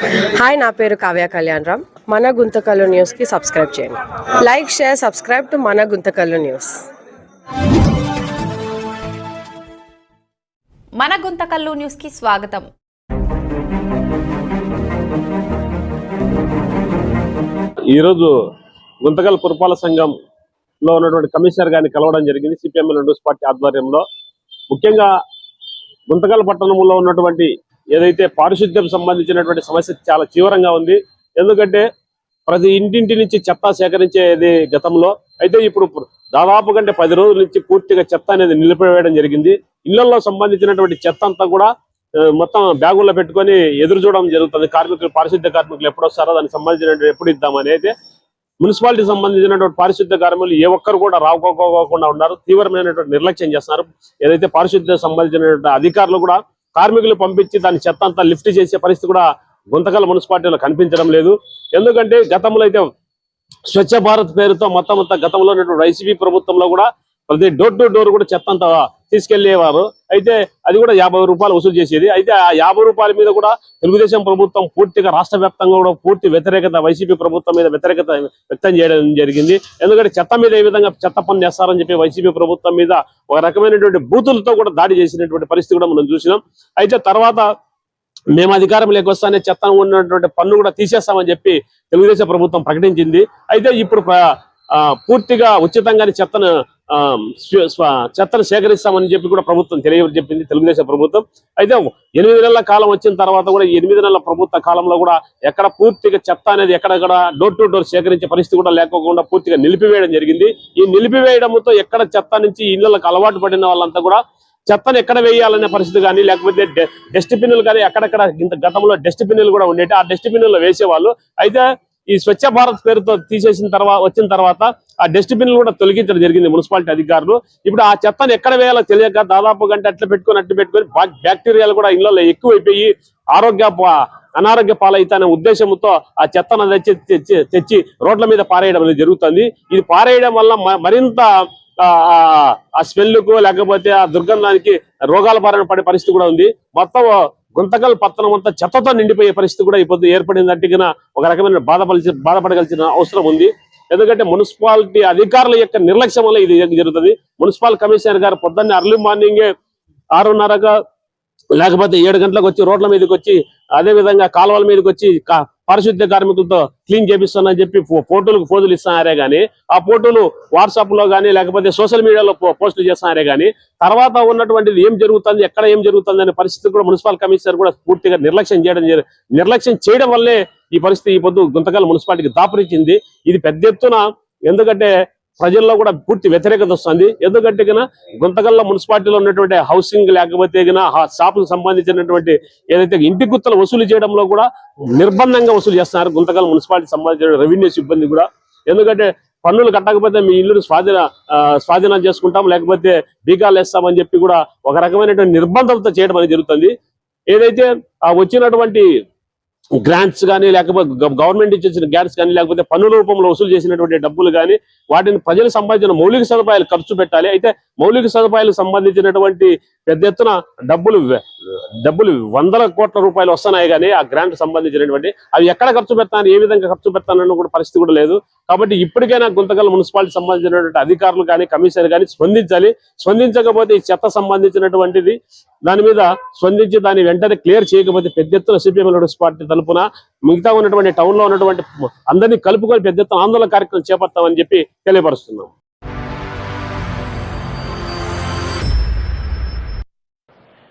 Hi నా పేరు కావ్య కళ్యాణ్ రామ్. మన గుంతకల్లు న్యూస్కి సబ్స్క్రైబ్ చేయండి. లైక్ షేర్ సబ్స్క్రైబ్ టు మన గుంతకల్లు న్యూస్ మన గుంతకల్లు న్యూస్కి స్వాగతం. ఈరోజు గుంతకల్ పురపాలక సంఘంలో ఉన్నటువంటి కమిషనర్ గారిని కలవడం జరిగింది. సిపిఎం న్యూస్ పార్టీ ఆధ్వర్యంలో. ముఖ్యంగా గుంతకల్ పట్టణంలో ఉన్నటువంటి ఏదైతే పారిశుద్ధ్యం సంబంధించినటువంటి సమస్య చాలా తీవ్రంగా ఉంది. ఎందుకంటే ప్రతి ఇంటింటి నుంచి చెత్త సేకరించేది గతంలో. అయితే ఇప్పుడు దాదాపు కంటే పది రోజుల నుంచి పూర్తిగా చెత్త అనేది నిలిపివేయడం జరిగింది. ఇళ్ళలో సంబంధించినటువంటి చెత్త అంతా కూడా మొత్తం బ్యాగుల్లో పెట్టుకొని ఎదురు చూడడం జరుగుతుంది. కార్మికులు పారిశుద్ధ్య కార్మికులు ఎప్పుడు వస్తారో దానికి సంబంధించినటువంటి ఎప్పుడు ఇద్దామని అయితే మున్సిపాలిటీ సంబంధించినటువంటి పారిశుద్ధ్య కార్మికులు ఏ ఒక్కరు కూడా రావుకోకుండా ఉన్నారు. తీవ్రమైనటువంటి నిర్లక్ష్యం చేస్తున్నారు. ఏదైతే పారిశుద్ధ్య సంబంధించినటువంటి అధికారులు కూడా కార్మికులు పంపించి దాని చెత్త అంతా లిఫ్ట్ చేసే పరిస్థితి కూడా గుంతకల్ మున్సిపాలిటీలో కనిపించడం లేదు. ఎందుకంటే గతంలో అయితే స్వచ్ఛ భారత్ పేరుతో మొత్తం అంతా గతంలో ఉన్నటువంటి వైసీపీ ప్రభుత్వంలో కూడా ప్రతి డోర్ టు డోర్ కూడా చెత్త అంతా తీసుకెళ్ళేవారు. అయితే అది కూడా యాభై రూపాయలు వసూలు చేసేది. అయితే ఆ యాభై రూపాయల మీద కూడా తెలుగుదేశం ప్రభుత్వం పూర్తిగా రాష్ట్ర వ్యాప్తంగా కూడా పూర్తి వ్యతిరేకత వైసీపీ ప్రభుత్వం మీద వ్యతిరేకత వ్యక్తం చేయడం జరిగింది. ఎందుకంటే చెత్త మీద ఏ విధంగా చెత్త పని చేస్తారని చెప్పి వైసీపీ ప్రభుత్వం మీద ఒక రకమైనటువంటి బూతులతో కూడా దాడి చేసినటువంటి పరిస్థితి కూడా మనం చూసినాం. అయితే తర్వాత మేము అధికారం వస్తానే చెత్త ఉన్నటువంటి పన్ను కూడా తీసేస్తామని చెప్పి తెలుగుదేశం ప్రభుత్వం ప్రకటించింది. అయితే ఇప్పుడు ఆ, పూర్తిగా ఉచితంగానే చెత్తను చెత్తను సేకరిస్తామని చెప్పి కూడా ప్రభుత్వం తెలియజెప్పింది తెలుగుదేశం ప్రభుత్వం. అయితే ఎనిమిది నెలల కాలం వచ్చిన తర్వాత కూడా ఎనిమిది నెలల ప్రభుత్వ కాలంలో కూడా ఎక్కడ పూర్తిగా చెత్త అనేది ఎక్కడెక్కడ డోర్ టు డోర్ సేకరించే పరిస్థితి కూడా లేకోకుండా పూర్తిగా నిలిపివేయడం జరిగింది. ఈ నిలిపివేయడంతో ఎక్కడ చెత్త నుంచి ఇళ్ళకు అలవాటు పడిన వాళ్ళంతా కూడా చెత్తను ఎక్కడ వేయాలనే పరిస్థితి కానీ లేకపోతే డస్ట్బిన్లు కానీ అక్కడక్కడ ఇంత గతంలో డస్ట్బిన్లు కూడా ఉండేవి ఆ డస్ట్బిన్లు వేసేవాళ్ళు. అయితే ఈ స్వచ్ఛ భారత్ పేరుతో తీసేసిన తర్వాత వచ్చిన తర్వాత ఆ డస్ట్బిన్లు కూడా తొలగించడం జరిగింది మున్సిపాలిటీ అధికారులు. ఇప్పుడు ఆ చెత్తను ఎక్కడ వేయాలో తెలియక దాదాపు గంట అట్లా పెట్టుకొని అట్లా పెట్టుకొని బ్యాక్టీరియాలు కూడా ఇళ్ళలో ఎక్కువైపోయి ఆరోగ్య ప- అనారోగ్య పాలైతనే ఉద్దేశంతో ఆ చెత్తను తెచ్చి తెచ్చి తెచ్చి రోడ్ల మీద పారేయడం అనేది జరుగుతుంది. ఇది పారేయడం వల్ల మ- మరింత ఆ, ఆ స్మెల్కు లేకపోతే ఆ దుర్గంధానికి రోగాల బారిన పడే పరిస్థితి కూడా ఉంది. మొత్తం గుంతకల్ పత్రం అంతా చెత్తతో నిండిపోయే పరిస్థితి కూడా ఇప్పుడు ఏర్పడిందంటే ఒక రకమైన బాధపడాల్సి బాధపడగలిసిన అవసరం ఉంది. ఎందుకంటే మున్సిపాలిటీ అధికారుల యొక్క నిర్లక్ష్యం వల్ల ఇది జరుగుతుంది. మున్సిపల్ కమిషనర్ గారు పొద్దున్నే అర్లీ మార్నింగే ఆరున్నరగా లేకపోతే ఏడు గంటలకు వచ్చి రోడ్ల మీదకి వచ్చి అదే విధంగా కాలువల మీదకి వచ్చి పారిశుద్ధ్య కార్మికులతో క్లీన్ చేపిస్తానని చెప్పి ఫో- ఫోటోలకు ఫోజులు ఇస్తున్నారే కానీ ఆ ఫోటోలు వాట్సాప్లో కానీ లేకపోతే సోషల్ మీడియాలో పోస్టులు చేస్తున్నారే కానీ తర్వాత ఉన్నటువంటిది ఏం జరుగుతుంది ఎక్కడ ఏం జరుగుతుంది అనే పరిస్థితి కూడా మున్సిపల్ కమిషనర్ కూడా పూర్తిగా నిర్లక్ష్యం చేయడం నిర్లక్ష్యం చేయడం వల్లే ఈ పరిస్థితి ఈ పొద్దు గుంతకల్ మున్సిపాలిటీకి దాపరించింది. ఇది పెద్ద ఎత్తున ఎందుకంటే ప్రజల్లో కూడా పూర్తి వ్యతిరేకత వస్తుంది. ఎందుకంటే గన గుంతకల్లో మున్సిపాలిటీలో ఉన్నటువంటి హౌసింగ్ లేకపోతే గన షాపుకు సంబంధించినటువంటి ఏదైతే ఇంటి గుత్తలు వసూలు చేయడంలో కూడా నిర్బంధంగా వసూలు చేస్తున్నారు. గుంతకల్ మున్సిపాలిటీ సంబంధించిన రెవెన్యూ సిబ్బంది కూడా. ఎందుకంటే పన్నులు కట్టకపోతే మీ ఇల్లుని స్వాధీన స్వాధీనం చేసుకుంటాం. లేకపోతే బీకాలు వేస్తామని చెప్పి కూడా ఒక రకమైనటువంటి నిర్బంధంతో చేయడం అనేది జరుగుతుంది. ఏదైతే ఆ వచ్చినటువంటి గ్రాంట్స్ కానీ లేకపోతే గవర్నమెంట్ ఇచ్చిన గ్రాంట్స్ కానీ లేకపోతే పన్నుల రూపంలో వసూలు చేసినటువంటి డబ్బులు కానీ వాటిని ప్రజలు సంపాదించిన మౌలిక సదుపాయాలు ఖర్చు పెట్టాలి. అయితే మౌలిక సదుపాయాలకు సంబంధించినటువంటి పెద్ద ఎత్తున డబ్బులు డబ్బులు వందల కోట్ల రూపాయలు వస్తున్నాయి కానీ ఆ గ్రాంట్ సంబంధించినటువంటి అవి ఎక్కడ ఖర్చు పెడతాను ఏ విధంగా ఖర్చు పెడతానన్న కూడా పరిస్థితి కూడా లేదు. కాబట్టి ఇప్పటికైనా గుంతకల్ మున్సిపాలిటీ సంబంధించినటువంటి అధికారులు కానీ కమిషనర్ కానీ స్పందించాలి. స్పందించకపోతే ఈ చెత్త సంబంధించినటువంటిది దాని మీద స్పందించి దాన్ని వెంటనే క్లియర్ చేయకపోతే పెద్ద ఎత్తున సిపిఎం పార్టీ తరపున మిగతా ఉన్నటువంటి టౌన్లో ఉన్నటువంటి అందరినీ కలుపుకొని పెద్ద ఎత్తున ఆందోళన కార్యక్రమం చేపడతామని చెప్పి తెలియపరుస్తున్నాం.